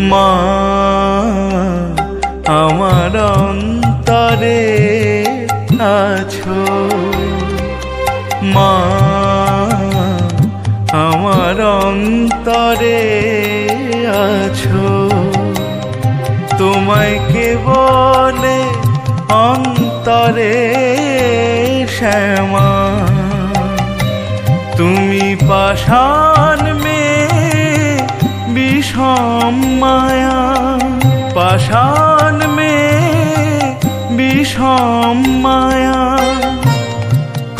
মা, আমার অন্তরে আছো। মা, আমার অন্তরে আছো। তোমায় কে বলে অন্তরে শ্যামা। তুমি পাষাণ মে বিষম মায়া পাষাণ মে বিষম মায়া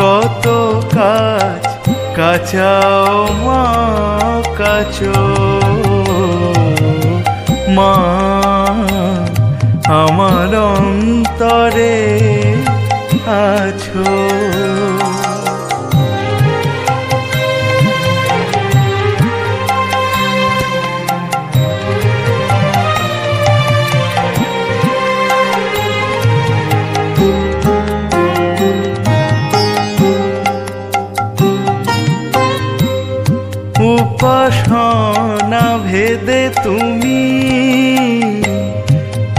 কত কাজ কাচাও মা কাচো, মা আমার অন্তরে আছো। ভেদে তুমি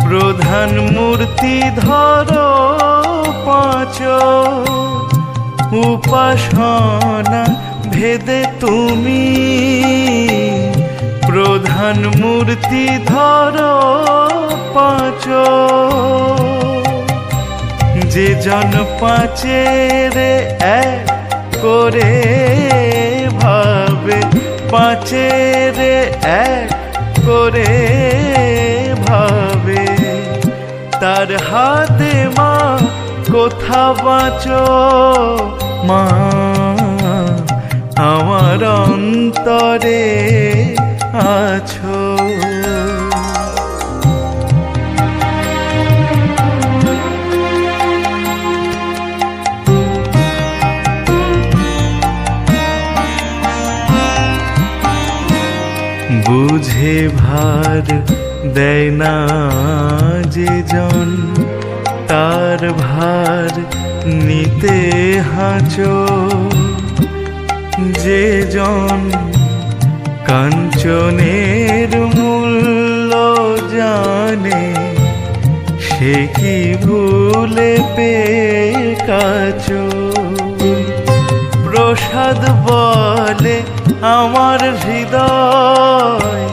প্রধান মূর্তি ধরো পাঁচ উপাসনা ভেদে তুমি প্রধান মূর্তি ধরো পাঁচ যে জন পাঁচের এক করে ভাবে পাঁচের এক করে ভাবে তার হাতে মা কোথা বাঁচো। মা আমার অন্তরে আছো। বুঝে ভার দেয় না যে জন। তার ভার নিতে হাঁচো যে জন। কাঞ্চনের মূল্য জানে, সে কি ভুলে পে কাচো। প্রসাদ বলে আমার হৃদয়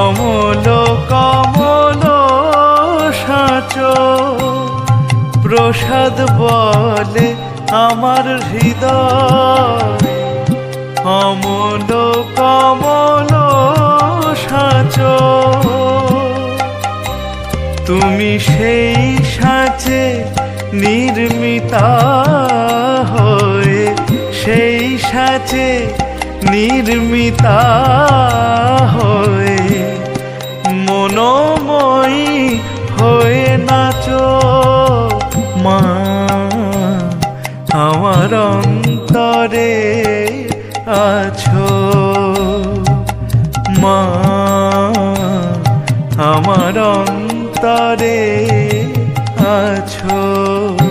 অমল কমল সাঁচ। প্রসাদ বলে আমার হৃদয় অমল কমল সাঁচ। তুমি সেই সাঁচে নির্মিতা হয়ে সেই সাঁচে নির্মিতা হয়ে মনোময়ী হয়ে নাচো মা। আমার অন্তরে আছো মা। আমার অন্তরে আছো।